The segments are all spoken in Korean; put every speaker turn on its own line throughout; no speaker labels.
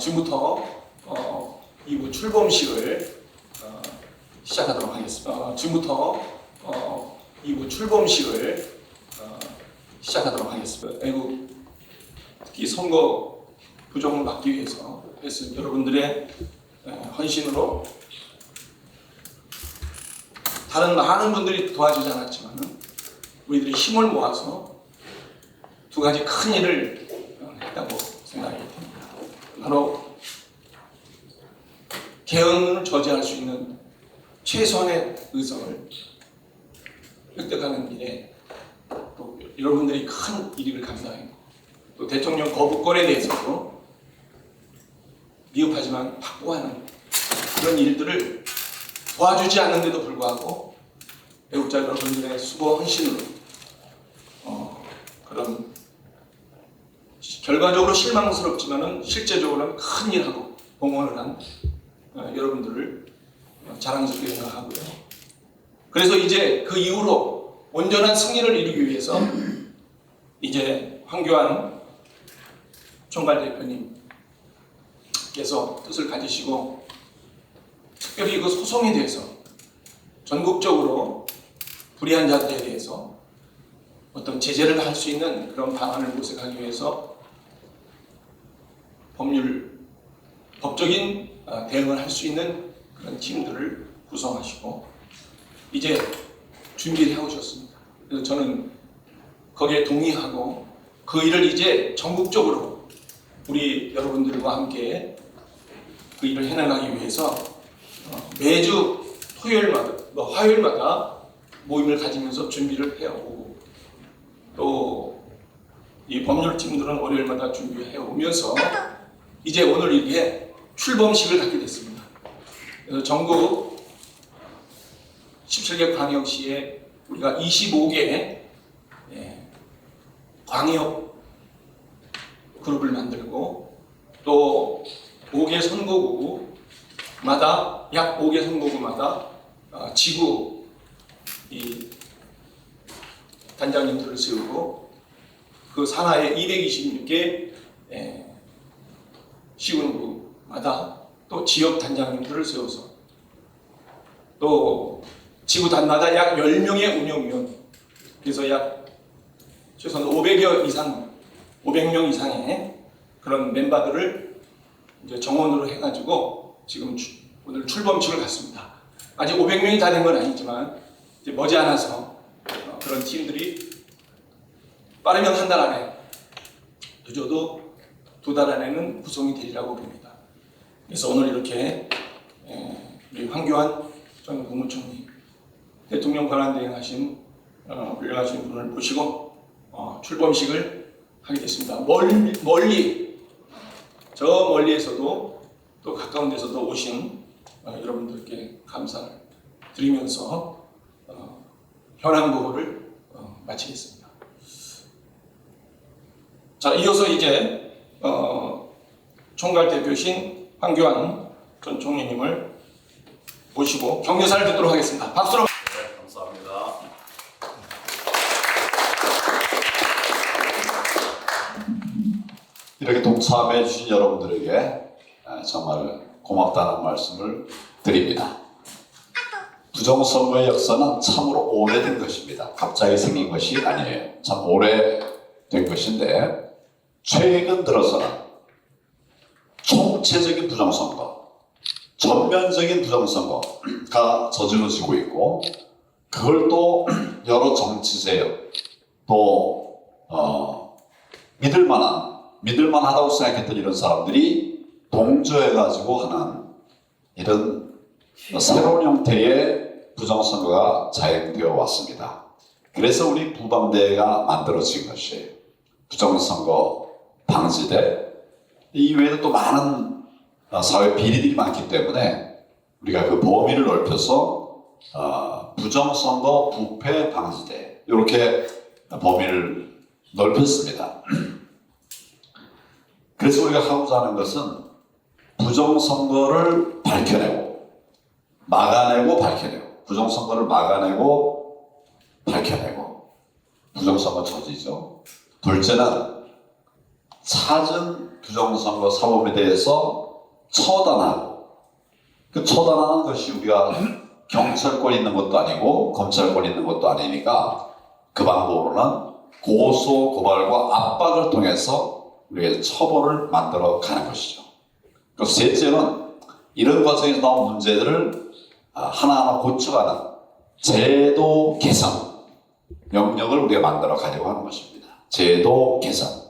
지금부터 어, 2부 출범식을 어, 시작하도록 하겠습니다. 어, 지금부터 어, 2부 출범식을 어, 시작하도록 하겠습니다. 애국 특히 선거 부정을 막기 위해서 그래서 여러분들의 에, 헌신으로 다른 많은 분들이 도와주지 않았지만 우리들이 힘을 모아서 두 가지 큰 일을 어, 했다고 생각이 됩니다. 바로 개헌을 저지할 수 있는 최소한의 의석을 획득하는 일에 또 여러분들이 큰 일을 감당했고 또 대통령 거부권에 대해서도 미흡하지만 확보하는 그런 일들을 도와주지 않는데도 불구하고 애국자 여러분들의 수고 헌신으로 어, 그런 결과적으로 실망스럽지만은 실제적으로는 큰 일하고 공헌을 한 어, 여러분들을 어, 자랑스럽게 생각하고요. 그래서 이제 그 이후로 온전한 승리를 이루기 위해서 이제 황교안 총괄 대표님께서 뜻을 가지시고 특별히 그 소송에 대해서 전국적으로 불의한 자들에 대해서 어떤 제재를 할 수 있는 그런 방안을 모색하기 위해서 법률 법적인 어, 대응을 할 수 있는 그런 팀들을 구성하시고 이제 준비를 해오셨습니다. 그래서 저는 거기에 동의하고 그 일을 이제 전국적으로 우리 여러분들과 함께 그 일을 해나가기 위해서 어, 매주 토요일마다, 뭐 화요일마다 모임을 가지면서 준비를 해오고 또 이 법률팀들은 월요일마다 준비해 오면서 이제 오늘 이게 출범식을 갖게 됐습니다. 전국 17개 광역시에 우리가 25개 예, 광역 그룹을 만들고 또 5개 선거구마다 약 5개 선거구마다 어, 지구 이 단장님들을 세우고 그 산하에 226개 예, 시군구 마다 또 지역 단장님들을 세워서 또 지구단마다 약 10명의 운영위원 그래서 약 최소한 500여 이상 500명 이상의 그런 멤버들을 이제 정원으로 해가지고 지금 주- 오늘 출범식을 갔습니다. 아직 500명이 다 된 건 아니지만 이제 머지않아서 어, 그런 팀들이 빠르면 한 달 안에 늦어도 두 달 안에는 구성이 되리라고 봅니다. 그래서 오늘 이렇게 에, 우리 황교안 전 국무총리 대통령 권한 대행하신 어, 훌륭하신 분을 모시고 어, 출범식을 하게 됐습니다. 멀리, 멀리 저 멀리에서도 또 가까운 데서도 오신 어, 여러분들께 감사를 드리면서 어, 현안 보고를 어, 마치겠습니다. 자, 이어서 이제 어, 총괄 대표신 황교안 전 총리님을 모시고 경례사를 듣도록 하겠습니다. 박수로
네, 감사합니다. 이렇게 동참해 주신 여러분들에게 아, 정말 고맙다는 말씀을 드립니다. 부정선거의 역사는 참으로 오래된 것입니다. 갑자기 생긴 것이 아니에요. 참 오래된 것인데 최근 들어서는 총체적인 부정선거, 전면적인 부정선거가 저질러지고 있고 그걸 또 여러 정치 세력 또 어, 믿을 만한 믿을 만하다고 생각했던 이런 사람들이 동조해 가지고 하는 이런 새로운 형태의 부정선거가 자행되어 왔습니다. 그래서 우리 부방대가 만들어진 것이 부정선거 방지대 이외에도 또 많은 어, 사회 비리들이 많기 때문에 우리가 그 범위를 넓혀서 어, 부정선거 부패 방지대 이렇게 범위를 넓혔습니다. 그래서 우리가 하고자 하는 것은 부정선거를 밝혀내고 막아내고 밝혀내고 부정선거를 막아내고 밝혀내고 부정선거 저지죠. 둘째는 찾은 부정선거 사범에 대해서 처단하고 그 처단하는 것이 우리가 경찰권 있는 것도 아니고 검찰권 있는 것도 아니니까 그 방법으로는 고소 고발과 압박을 통해서 우리가 처벌을 만들어 가는 것이죠. 그 셋째는 이런 과정에서 나온 문제들을 아, 하나하나 고쳐가는 제도 개선 영역을 우리가 만들어 가려고 하는 것입니다. 제도 개선.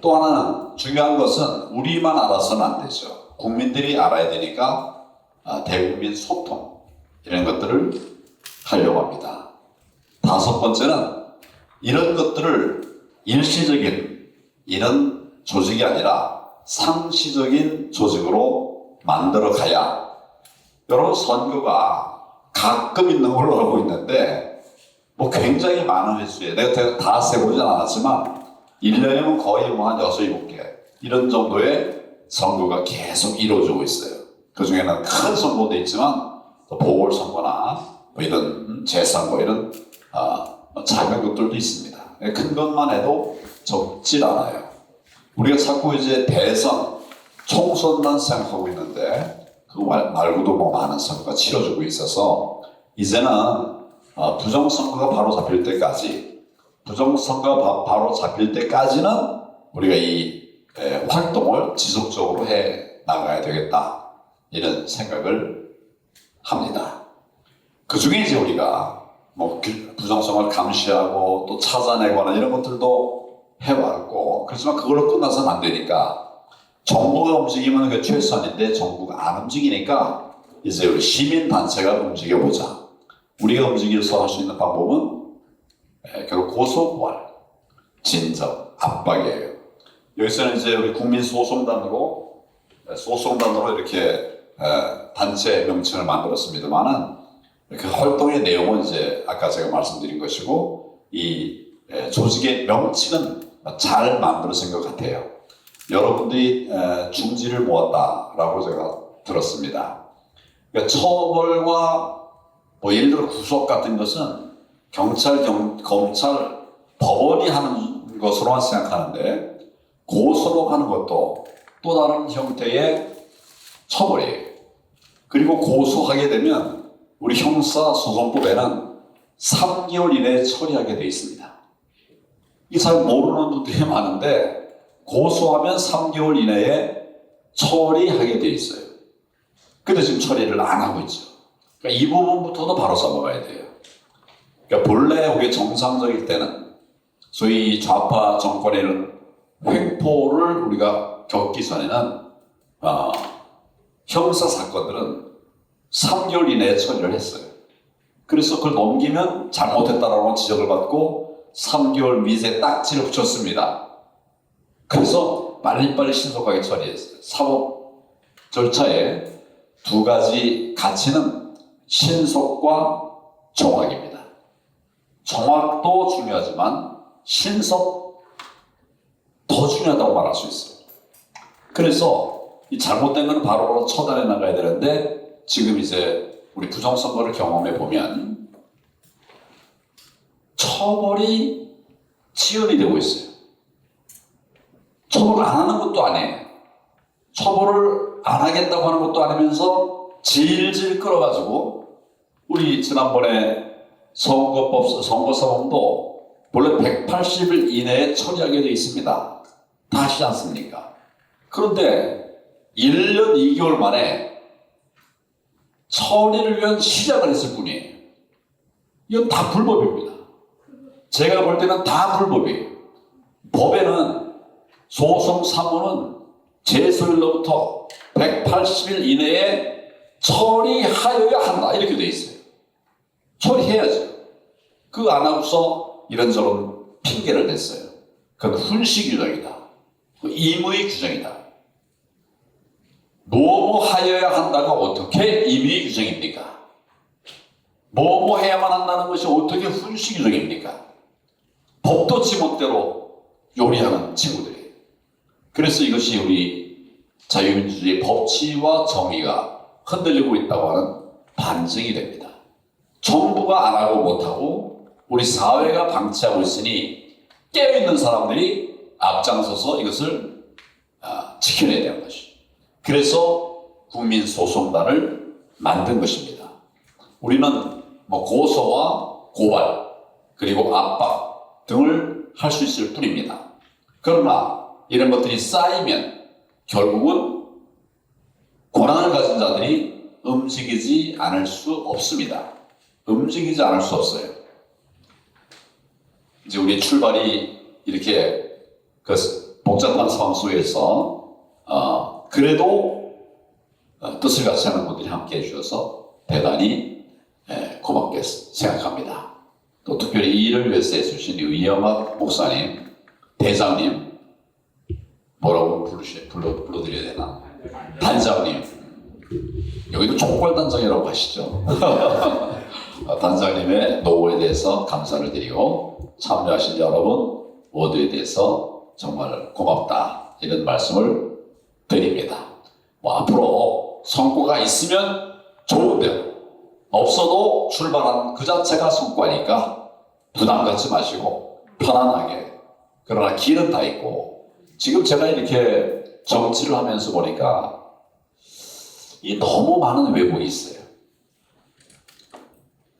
또 하나는 중요한 것은 우리만 알아서는 안 되죠. 국민들이 알아야 되니까 아, 대국민 소통 이런 것들을 하려고 합니다. 다섯 번째는 이런 것들을 일시적인 이런 조직이 아니라 상시적인 조직으로 만들어 가야 여러분 선거가 가끔 있는 걸로 알고 있는데 뭐 굉장히 많은 횟수에 내가 다 세보진 않았지만 1년이면 거의 뭐 한 6, 7개 이런 정도의 선거가 계속 이루어지고 있어요. 그 중에는 큰 선거도 있지만 또 보궐선거나 뭐 이런 재선거 이런 아, 작은 것들도 있습니다. 큰 것만 해도 적질 않아요. 우리가 자꾸 이제 대선, 총선만 생각하고 있는데 말- 말고도 뭐 많은 선거가 치러지고 있어서 이제는 어, 부정선거가 바로 잡힐 때까지 부정선거가 바, 바로 잡힐 때까지는 우리가 이 에, 활동을 지속적으로 해 나가야 되겠다 이런 생각을 합니다. 그 중에 이제 우리가 뭐그 부정성을 감시하고 또 찾아내거나 이런 것들도 해왔고 그렇지만 그걸로 끝나서는 안 되니까 정부가 움직이면 그게 최선인데 정부가 안 움직이니까 이제 우리 시민 단체가 움직여보자. 우리가 움직여서 할 수 있는 방법은 에, 결국 고소고발, 진정, 압박이에요. 여기서는 이제 우리 국민 소송단으로 에, 소송단으로 이렇게 에, 단체 명칭을 만들었습니다만은 그 활동의 내용은 이제 아까 제가 말씀드린 것이고 이 에, 조직의 명칭은 잘 만들어진 것 같아요. 여러분들이 에, 중지를 모았다라고 제가 들었습니다. 그러니까 처벌과 뭐 예를 들어 구속 같은 것은 경찰, 경, 검찰, 법원이 하는 것으로만 생각하는데 고소로 하는 것도 또 다른 형태의 처벌이에요. 그리고 고소하게 되면 우리 형사소송법에는 3개월 이내에 처리하게 돼 있습니다. 이 사람 모르는 분들이 많은데 고소하면 3개월 이내에 처리하게 돼 있어요. 근데 지금 처리를 안 하고 있죠. 그러니까 이 부분부터도 바로 써먹어야 돼요. 그러니까 본래 우리 정상적일 때는 소위 좌파 정권의 이런 횡포를 우리가 겪기 전에는 어, 형사 사건들은 3개월 이내에 처리를 했어요. 그래서 그걸 넘기면 잘못했다라고 지적을 받고 3개월 미제 딱지를 붙였습니다. 그래서 빨리빨리 신속하게 처리했어요. 사법 절차에 두 가지 가치는 신속과 정확입니다. 정확도 중요하지만 신속 더 중요하다고 말할 수 있어요. 그래서 이 잘못된 거는 바로바로 처단해 나가야 되는데 지금 이제 우리 부정선거를 경험해 보면 처벌이 지연이 되고 있어요. 처벌을 안 하는 것도 아니에요. 처벌을 안 하겠다고 하는 것도 아니면서 질질 끌어가지고 우리 지난번에 선거법 선거사범도 원래 180일 이내에 처리하게 되어 있습니다. 다 하시지 않습니까? 그런데 1년 2개월 만에 처리를 위한 시작을 했을 뿐이에요. 이건 다 불법입니다. 제가 볼 때는 다 불법이에요. 법에는 소송 사무는 제소일로부터 180일 이내에 처리하여야 한다. 이렇게 돼 있어요. 처리해야죠. 안 하고서 이런저런 핑계를 댔어요. 그건 훈시 규정이다. 그 임의 규정이다. 뭐뭐 하여야 한다가 어떻게 임의 규정입니까? 뭐뭐 해야만 한다는 것이 어떻게 훈시 규정입니까? 법도 지멋대로 요리하는 친구들이에요. 그래서 이것이 우리 자유민주주의 법치와 정의가 흔들리고 있다고 하는 반증이 됩니다. 정부가 안 하고 못하고 우리 사회가 방치하고 있으니 깨어있는 사람들이 앞장서서 이것을 아, 지켜내야 되는 것이. 그래서 국민소송단을 만든 것입니다. 우리는 뭐 고소와 고발 그리고 압박 등을 할 수 있을 뿐입니다. 그러나 이런 것들이 쌓이면 결국은 권한을 가진 자들이 움직이지 않을 수 없습니다. 움직이지 않을 수 없어요. 이제 우리 출발이 이렇게 그 복잡한 상황 속에서 어, 그래도 어, 뜻을 같이 하는 분들이 함께 해주셔서 대단히 예, 고맙게 생각합니다. 또 특별히 이 일을 위해서 해주신 의영학 목사님, 대장님, 뭐라고 부르시, 불러, 불러드려야 되나? 단장님. 여기도 촉발단장이라고 하시죠. 어, 단장님의 노고에 대해서 감사를 드리고 참여하신 여러분 모두에 대해서 정말 고맙다 이런 말씀을 드립니다. 뭐 앞으로 성과가 있으면 좋은데요. 없어도 출발한 그 자체가 성과니까 부담 갖지 마시고 편안하게 그러나 길은 다 있고 지금 제가 이렇게 정치를 하면서 보니까 이 너무 많은 왜곡이 있어요.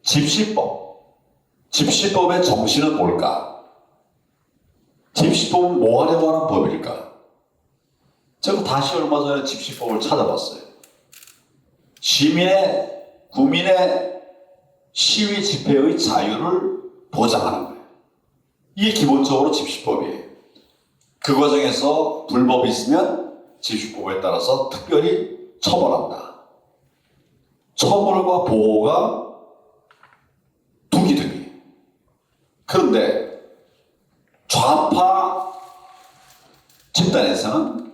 집시법. 집시법의 정신은 뭘까? 집시법은 뭐 하려고 하는 법일까? 제가 다시 얼마 전에 집시법을 찾아봤어요. 시민의, 국민의 시위 집회의 자유를 보장하는 거예요. 이게 기본적으로 집시법이에요. 그 과정에서 불법이 있으면 집시법에 따라서 특별히 처벌한다. 처벌과 보호가 두기둥이. 그런데 좌파 집단에서는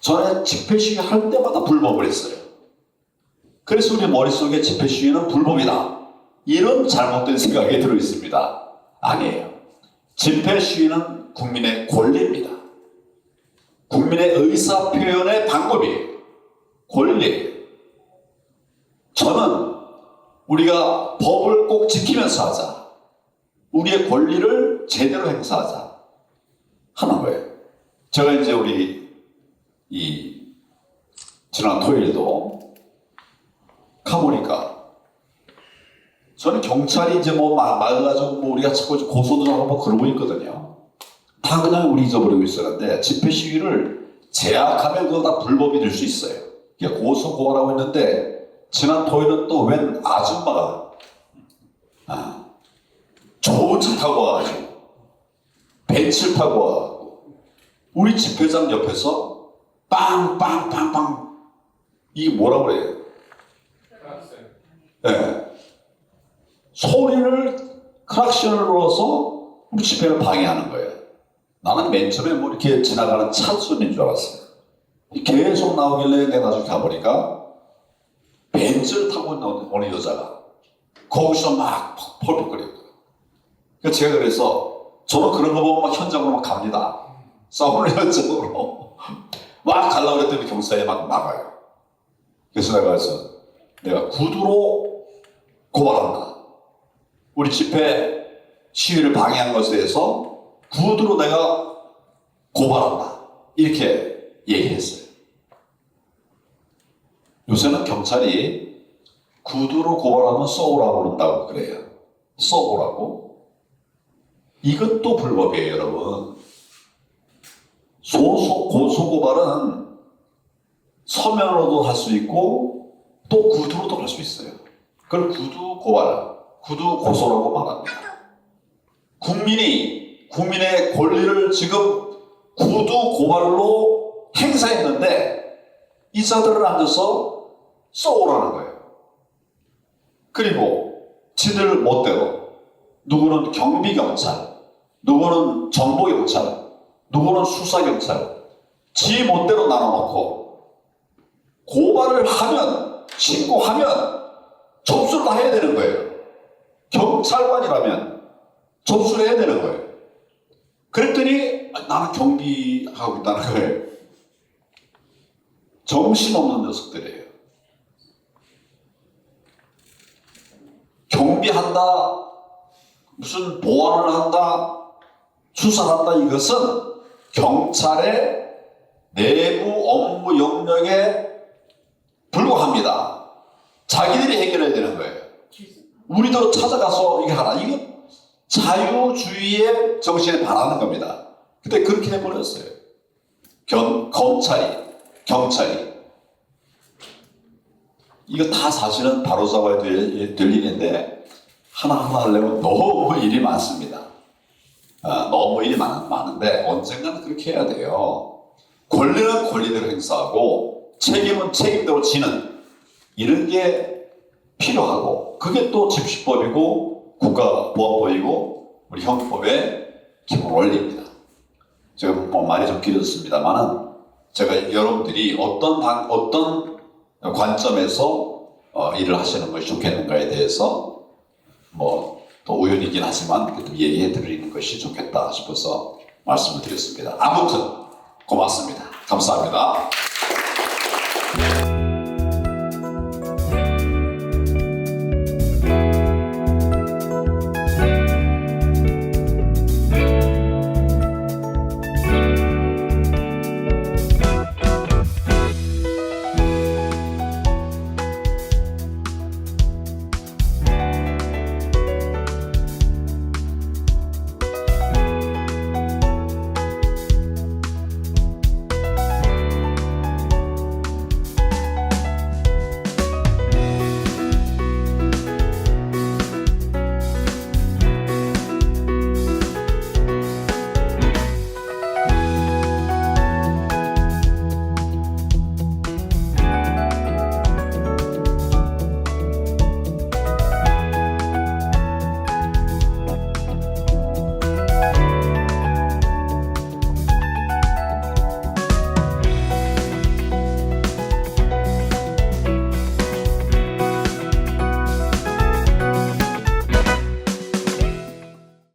전에 집회 시위 할 때마다 불법을 했어요. 그래서 우리 머릿속에 집회 시위는 불법이다. 이런 잘못된 생각이 들어 있습니다. 아니에요. 집회 시위는 국민의 권리입니다. 국민의 의사 표현의 방법이에요. 권리. 저는 우리가 법을 꼭 지키면서 하자. 우리의 권리를 제대로 행사하자. 하는 거예요. 제가 이제 우리 이 지난 토요일도 가보니까 저는 경찰이 이제 뭐 마- 막아가지고 뭐 우리가 자꾸 고소도 하고 뭐 그러고 있거든요. 다 그냥 우리 잊어버리고 있었는데 집회 시위를 제약하면 그거 다 불법이 될 수 있어요. 이게 고소 고발하고 있는데 지난 토요일은 또 웬 아줌마가 아, 좋은 차 타고 와가지고 벤츠를 타고 와가지고 우리 집회장 옆에서 빵빵빵빵 이게 뭐라고 그래요? 예. 소리를 크락션을 넣어서 우리 집회를 방해하는 거예요. 나는 맨 처음에 뭐 이렇게 지나가는 차 소리인 줄 알았어요. 계속 나오길래 내가 나중에 가보니까 벤츠를 타고 있는 어느 여자가 거기서 막 펄펄거리고 그래서 제가 그래서 저는 그런 거 보면 막 현장으로 막 갑니다. 싸우는 현장으로 막 가려고 그랬더니 경찰이 막 막아요. 그래서 내가 그래서 내가 구두로 고발한다. 우리 집회 시위를 방해한 것에 대해서 구두로 내가 고발한다. 이렇게 얘기했어요. 요새는 경찰이 구두로 고발하면 쏘오라고 그런다고 그래요. 쏘오라고. 이것도 불법이에요, 여러분. 소소, 고소고발은 서면으로도 할 수 있고 또 구두로도 할 수 있어요. 그걸 구두 고발, 구두 고소라고 말합니다. 국민이 국민의 권리를 지금 구두 고발로 행사했는데 이 자들은 앉아서 쏘오라는 거예요. 그리고 지들 멋대로 누구는 경비경찰, 누구는 정보경찰, 누구는 수사경찰, 지 멋대로 나눠놓고 고발을 하면, 신고하면 접수를 다 해야 되는 거예요. 경찰관이라면 접수를 해야 되는 거예요. 그랬더니 아, 나는 경비하고 있다는 거예요. 정신없는 녀석들이에요. 경비한다, 무슨 보안을 한다, 수사한다 이것은 경찰의 내부 업무 영역에 불과합니다. 자기들이 해결해야 되는 거예요. 우리도 찾아가서 이게 하라. 이거 자유주의의 정신에 반하는 겁니다. 근데 그렇게 해버렸어요. 견, 검찰이, 경찰이. 이거 다 사실은 바로잡아야 될, 될 일인데 하나하나 하려면 너무 일이 많습니다. 아, 너무 일이 많, 많은데 언젠가는 그렇게 해야 돼요. 권리는 권리대로 행사하고 책임은 책임대로 지는 이런 게 필요하고 그게 또 집시법이고 국가보안법이고 우리 형법의 기본 원리입니다. 제가 뭐 말이 좀 길어졌습니다만은 제가 여러분들이 어떤 방, 어떤 관점에서 어, 일을 하시는 것이 좋겠는가에 대해서 뭐 또 우연이긴 하지만 그래도 얘기해 드리는 것이 좋겠다 싶어서 말씀을 드렸습니다. 아무튼 고맙습니다. 감사합니다.